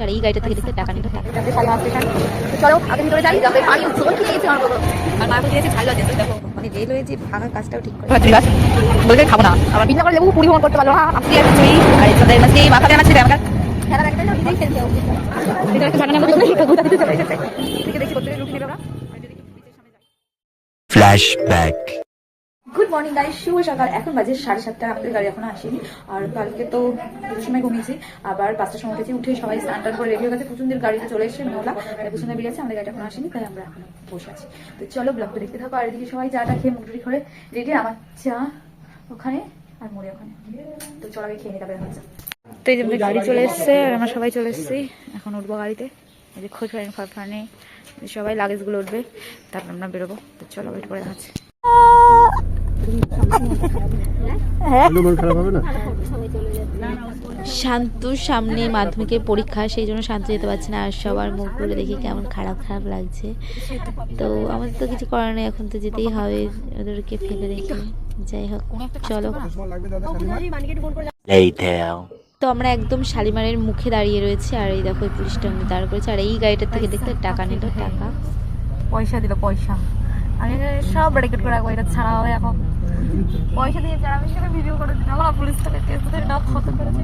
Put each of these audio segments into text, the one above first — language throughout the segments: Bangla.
আর এই গাড়িটা থেকে দেখতে টাকা নিতে টাকা চলো আগে ভিতরে যাই। যাবে পানি জল কি দিয়েছে আর মা বলতে ভালো আছে দেখো। মানে যে ভাঙা কাজটাও ঠিক করে। বলতে খাব না। আমার বিনা করে লেবু পরিবহন করতে পারল। না আপনি আর কিছুই আর এই সাথে মাঝে মাথা দেওয়া ছিল আমার খেলা দেখতে না? নিজেই খেলতে হবে। এটা একটা দিতে চলে থেকে দেখি কত. গুড মর্নিং গাইস শুভ সকাল। এখন বাজে সাড়ে সাতটা। আমাদের গাড়ি এখনও আসেনি। আর কালকে তো সময় ঘুমিয়েছি। আবার পাঁচটার সময় উঠেছি। উঠে সবাই স্নান টান করে রেডি হয়ে গেছে। পুচুনদের গাড়িতে চলে এসেছে মেলা। পুচুনদের বেরিয়েছে আমাদের গাড়ি এখন আসেনি। তাই আমরা এখন বসে আছি। তো চলো ব্লগটা দেখতে থাকো। আর এদিকে সবাই চাটা খেয়ে মুখটুরি করে রেডি। আমার চা ওখানে আর মুড়ি ওখানে। তো চলো আগে খেয়ে নিতে হবে তো এই যে গাড়ি চলে এসছে। আর আমরা সবাই চলে এসেছি। এখন উঠবো গাড়িতে। এই যে খোঁজ ফাইন ফারফানে সবাই লাগেজগুলো উঠবে। তারপর আমরা বেরোবো। তো চলো ওয়েট করে আছে শান্তুর সামনে মাধ্যমিকের পরীক্ষা সেই জন্য শান্ত যেতে পারছে না আর সবার মুখগুলো দেখে কেমন খারাপ খারাপ লাগছে। তো আমাদের তো কিছু করার নেই এখন তো যেতেই হবে ওদেরকে ফেলে রেখে। যাই হোক চলো। তো আমরা একদম শালিমারের মুখে দাঁড়িয়ে রয়েছে আর এই দেখো এই পুলিশটা দাঁড় করেছে আর এই গাড়িটার থেকে দেখতে টাকা নিল টাকা। পয়সা দিল পয়সা। আমি সব রেকর্ড করে রাখব এটা ছাড়া হবে এখন পয়সা দিয়ে যারা আমি সেখানে ভিডিও করে দিলাম আমার পুলিশ থেকে কেস ধরে নাও ক্ষত করেছে।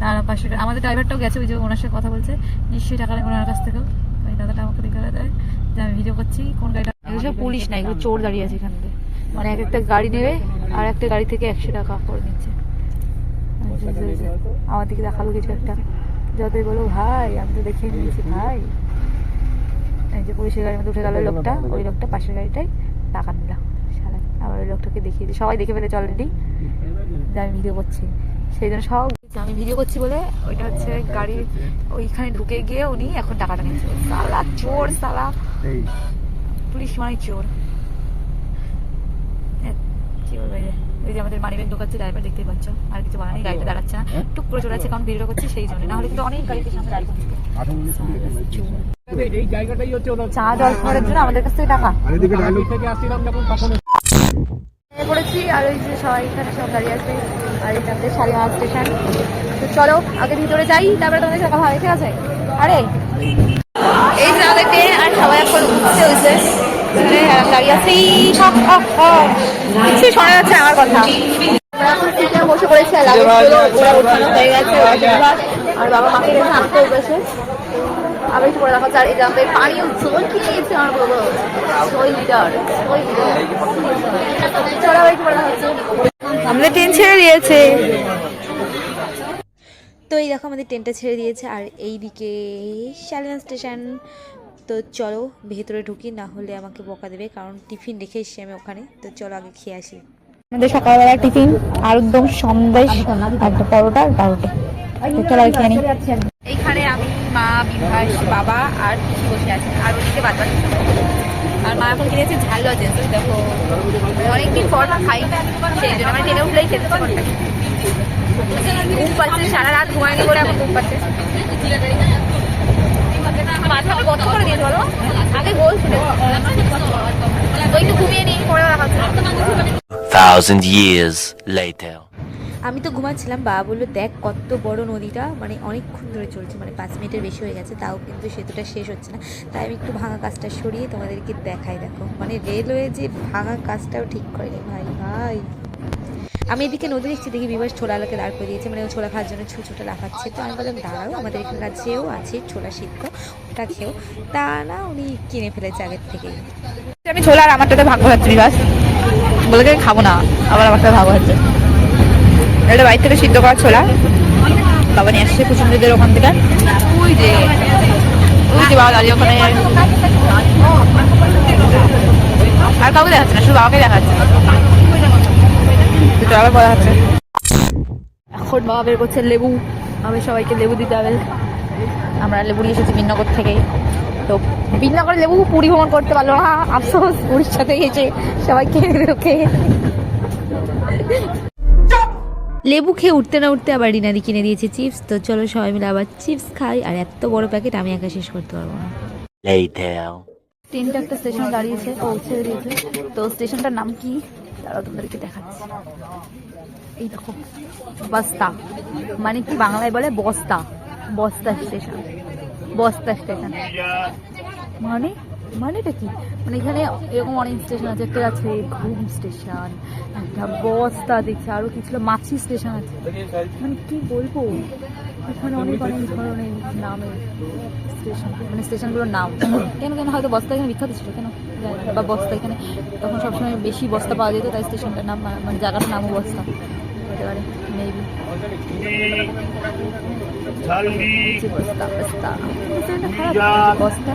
না না পাঁচশো আমাদের ড্রাইভারটাও গেছে ওই যে ওনার সাথে কথা বলছে। নিশ্চয়ই টাকা নেবে ওনার কাছ থেকেও। ওই দাদাটা আমাকে দেখে দেয় যে আমি ভিডিও করছি কোন গাড়িটা সব পুলিশ না এগুলো চোর দাঁড়িয়ে আছে এখান। থেকে মানে এক একটা গাড়ি নেবে আর একটা গাড়ি থেকে একশো টাকা করে নিচ্ছে। আমার দিকে দেখাল কিছু একটা। যতই বলো ভাই আমি তো দেখিয়ে নিয়েছি ভাই। যে পুলিশের গাড়ির মধ্যে উঠে গেল লোকটা ওই লোকটা পাশের গাড়িটাই টাকা নিলাম আবার ওই লোকটাকে দেখিয়ে দিই সবাই দেখে ফেলেছে অলরেডি যে আমি ভিডিও করছি। সেই জন্য সব আমি ভিডিও করছি বলে ওইটা হচ্ছে গাড়ির ওইখানে ঢুকে গিয়ে উনি এখন টাকাটা নিচ্ছে সালা চোর সালা পুলিশ মানে চোর। কি বলব এই যে- আমাদের মানি ব্যাগ ঢোকাচ্ছে ড্রাইভার দেখতেই পাচ্ছ। আর কিছু বলার নেই গাড়িটা দাঁড়াচ্ছে না। টুক করে চলে যাচ্ছে কারণ ভিডিও করছি সেই জন্য। না হলে কিন্তু অনেক গাড়িতে সামনে দাঁড়িয়ে। চা জল খাওয়ার জন্য আমাদের কাছ থেকে টাকা নেমে আর ওই যে সবাই এখানে সব দাঁড়িয়ে আছে আর এটা শালিমার স্টেশন তো চলো আগে ভিতরে যাই তারপরে তোমাদের সাথে কথা ঠিক আছে আরে এই যে আর সবাই এখন হয়েছে আর দাঁড়িয়ে আছি হক। কিছুই শোনা যাচ্ছে বসে পড়েছি আর লাগেজগুলো ওরা আর বাবা মাকে রেখে আনতে উঠেছে আবার একটু পরে দেখা যাচ্ছে আর এই যে আমাদের পানি জল কি নিয়েছে আমার ছয় লিটার ছয় লিটার। চলো আবার একটু পরে দেখা হচ্ছে আমাদের ট্রেন ছেড়ে দিয়েছে। তো এই দেখো আমাদের ট্রেনটা ছেড়ে দিয়েছে আর এই দিকে শালিমার স্টেশন। তো চলো ভেতরে ঢুকি না হলে আমাকে বকা দেবে কারণ টিফিন রেখে এসেছি আমি ওখানে। তো চলো আগে খেয়ে আসি। আমাদের সকালবেলা টিফিন আর একদম সন্দেশ একটা পরোটা আর পাউরুটি। চলো খেয়ে মা বিভাস বাবা আর পিসি বসে আছি। আর ওদিকে বাকি আর মা এখন কিনেছে ঝাল লজেন্স দেখো, অনেকদিন পর খাই সেই জন্য ট্রেনে উঠলেই খেতে পাচ্ছে, সারা রাত ঘুমায়নি করে এখন ঘুম পাচ্ছে। কত করে Thousand years later. আমি তো ঘুমাচ্ছিলাম, বাবা বলল, দেখ কত বড় নদীটা। মানে অনেকক্ষণ ধরে চলছে মানে পাঁচ মিনিটের বেশি হয়ে গেছে, তাও কিন্তু সেতুটা শেষ হচ্ছে না। তাই আমি একটু ভাঙা কাজটা সরিয়ে তোমাদেরকে দেখাই, দেখো। মানে রেলওয়ে যে ভাঙা কাজটাও ঠিক করেনি, ভাই ভাই। আমি এদিকে নদী দেখছি, দেখি বিবাস ছোলা আলাকে দাঁড় করে দিয়েছে মানে ও ছোলা খাওয়ার জন্য ছু ছোটা লাফাচ্ছে। তো আমি বললাম, দাঁড়াও, আমাদের এখানে কাছেও আছে ছোলা সিদ্ধ, ওটা খেয়েও তা না, উনি কিনে ফেলেছে আগের থেকেই। আমি ছোলা আর আমারটাতে ভাগ হচ্ছে বিবাস বলে খাব না, আবার আমারটা ভাগ হচ্ছে এটা বাইর থেকে সিদ্ধ করা ছোলা। বাবা নিয়ে আসছে কুসুমদের ওখান থেকে। বাবা দাঁড়িয়ে ওখানে। আর কাউকে দেখাচ্ছে না, শুধু বাবাকে দেখাচ্ছে। দুটো এখন বাবা বের করছে লেবু। আমি সবাইকে লেবু দিতে হবে। আমরা লেবু নিয়ে এসেছি বিনগর থেকে। তো বিনগরে লেবু পুরী ভ্রমণ করতে পারল না। আফসোস উড়িষ্যাতে গেছে। সবাই খেয়ে ওকে লেবু খেয়ে উঠতে না উঠতে আবার রিনাদি কিনে দিয়েছে চিপস। তো চলো সবাই মিলে আবার চিপস খাই। আর এত বড় প্যাকেট আমি একা শেষ করতে পারব না. তিনটা একটা স্টেশন দাঁড়িয়েছে ছেড়ে দিয়েছে। তো স্টেশনটার নাম কি? তারা তোমাদেরকে দেখাচ্ছি। এই দেখো বস্তা। মানে কি বাংলায় বলে? বস্তা। বস্তা স্টেশন। বস্তা স্টেশন। মানে? মানেটা কি? মানে এখানে এরকম অনেক স্টেশন আছে একটা আছে ঘুম স্টেশন একটা বস্তা দেখছি আরও কিছু মাছি স্টেশন আছে। মানে কি বলব? এখানে অনেক অনেক ধরনের নামের স্টেশন মানে স্টেশনগুলোর নাম। কেন কেন? হয়তো বস্তা এখানে বিখ্যাত ছিল কেন? বা বস্তা এখানে তখন সবসময় বেশি বস্তা পাওয়া যেত তাই স্টেশনটার নাম মানে জায়গাটার নামও বস্তা। হতে পারে মেবি বস্তা। বস্তা বস্তা।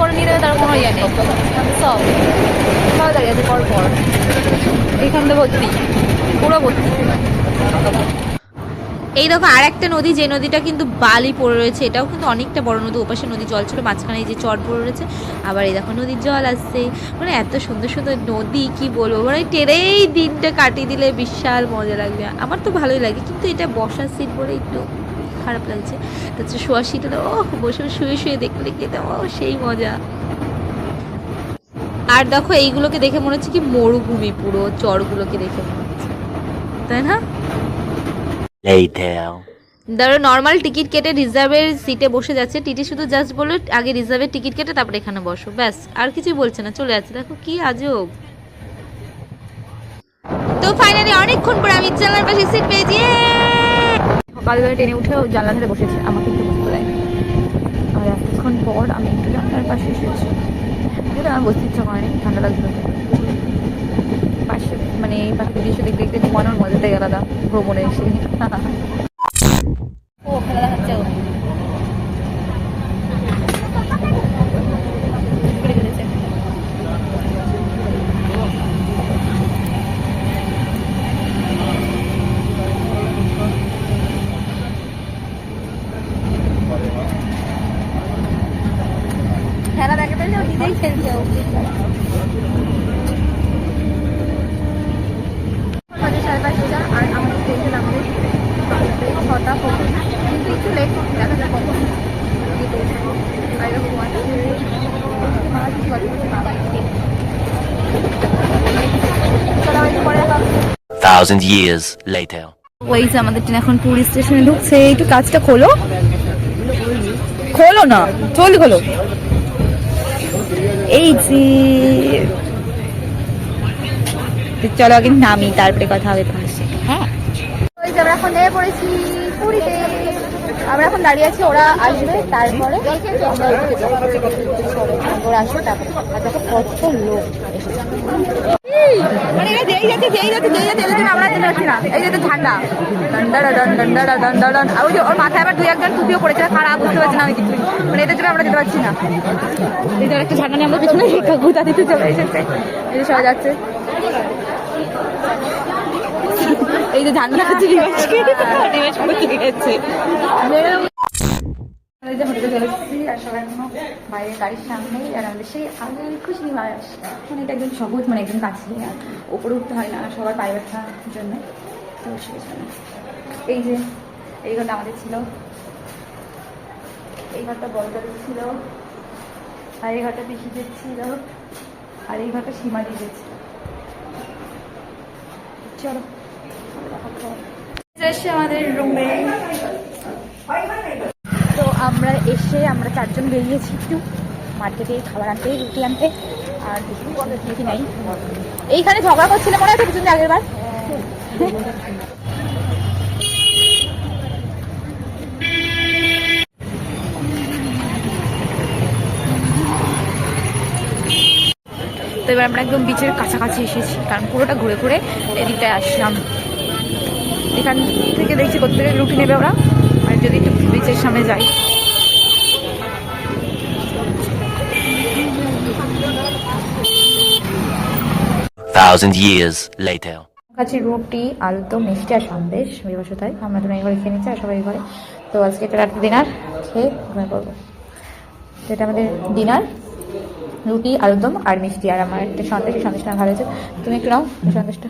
ইয়ে এই দেখো আর একটা নদী, যে নদীটা কিন্তু বালি পড়ে রয়েছে, এটাও কিন্তু অনেকটা বড় নদী। ওপাশে নদী জল ছিল, মাঝখানে যে চর পড়ে রয়েছে, আবার এই দেখো নদীর জল আসছে। মানে এত সুন্দর সুন্দর নদী, কি বলব? মানে টেরেই দিনটা কাটিয়ে দিলে বিশাল মজা লাগবে। আমার তো ভালোই লাগে, কিন্তু এটা বসার সিট বলে একটু খারাপ লাগছে। তাছাড়া শোয়া সিটে ও বসে শুয়ে শুয়ে দেখলে খেতে ও সেই মজা। আর দেখো এইগুলোকে দেখে মনে হচ্ছে কি মরুভূমি পুরো চরগুলোকে দেখে মনে হচ্ছে। তাই না. ধরো নর্মাল টিকিট কেটে রিজার্ভের সিটে বসে যাচ্ছে। টিটি শুধু জাস্ট বলল আগে রিজার্ভের টিকিট কেটে তারপরে এখানে বসো। ব্যাস আর কিছুই বলছে না চলে যাচ্ছে। দেখো কি আজব। তো ফাইনালি অনেকক্ষণ পরে আমি জানলার পাশে সিট পেয়েছি। Yay! টেনে উঠে উঠেও জানলা ধারে বসেছে। আমাকে একটু বসতে দেয়। আর এতক্ষণ পর আমি একটু জানলার পাশে এসেছি। যেটা আমার বসতে ইচ্ছা করেনি ঠান্ডা লাগছিল। পাশে মানে এই পাখির দৃশ্য দেখতে দেখতে ঘুমানোর মজাটাই আলাদা ভ্রমণে এসে ও খেলা দেখাচ্ছে ও। ঘুরে ঘুরেছে। খেলা দেখাতে ও বাজে সাড়ে পাঁচটা আর আমাদের স্টেশন আমাদের ছটা পর্যন্ত কিন্তু একটু লেট দেখা যাক কখন। চলো। Thousand years later. ওই যে আমাদের ট্রেন এখন পুরী স্টেশনে ঢুকছে, একটু কাজটা খোলো খোলো না, জলদি খোলো এই যে চলো আগে নামি তারপরে কথা হবে তোমার সাথে হ্যাঁ? আমরা এখন নেমে পড়েছি পুরীতে। আমরা এখন দাঁড়িয়ে আছি ওরা আসবে তারপরে ওরা আসবে। তারপরে কত লোক মানে এই যাচ্ছে যেই যাচ্ছে যেই যাচ্ছে পারছি না এই যে ঝান্ডা ডান্ডারা ডান ডান্ডারা ডান ডান ওই যে ওর মাথায় আবার দুই একজন টুপিও পড়েছে খারাপ বুঝতে পারছি না আমি কিছু মানে এদের জন্য আমরা যেতে পারছি না। এই যে একটা ঝান্ডা নিয়ে আমরা পিছনে গুতা দিতে চলে এসেছে। এই যে সবাই যাচ্ছে। এই যে ঝান্ডা হচ্ছে গেছে আর গাড়ির আর আমাদের সেই মানে সহজ মানে কাছে আর ওপরে উঠতে হয় না সবার পায়ে জন্য। সেই জন্য। এই যে, এই ঘরটা আমাদের ছিল। এই ঘরটা আর এই ঘরটা আর এই ঘরটা সীমা চলো আমাদের রুমে এসে আমরা চারজন বেরিয়েছি একটু মার্কেটে খাবার আনতে, রুটি আনতে, আর রুটি নাই। এইখানে ঝগড়া করছিল মনে আছে কিছুদিন আগের বার? তো এবার আমরা একদম বিচের কাছাকাছি এসেছি, কারণ পুরোটা ঘুরে ঘুরে এদিকটায় আসলাম। এখান থেকে দেখছি কোথেকে রুটি নেবে ওরা। আর যদি একটু বিচের সামনে যাই। Thousand years later. কাছে রুটি আলুদম মিষ্টি আর সন্দেশ বিবাসতায় তাই আমরা তো এই ঘরে খেয়ে নিচ্ছি আর সবাই ঘরে তো আজকে এটা রাত্রি ডিনার খেয়ে ঘুমিয়ে পড়ব। তো এটা আমাদের ডিনার রুটি আলুরদম আর মিষ্টি। আর আমার একটা সন্দেশ সন্দেশটা ভালো হয়েছে তুমি একটু নাও সন্দেশটা।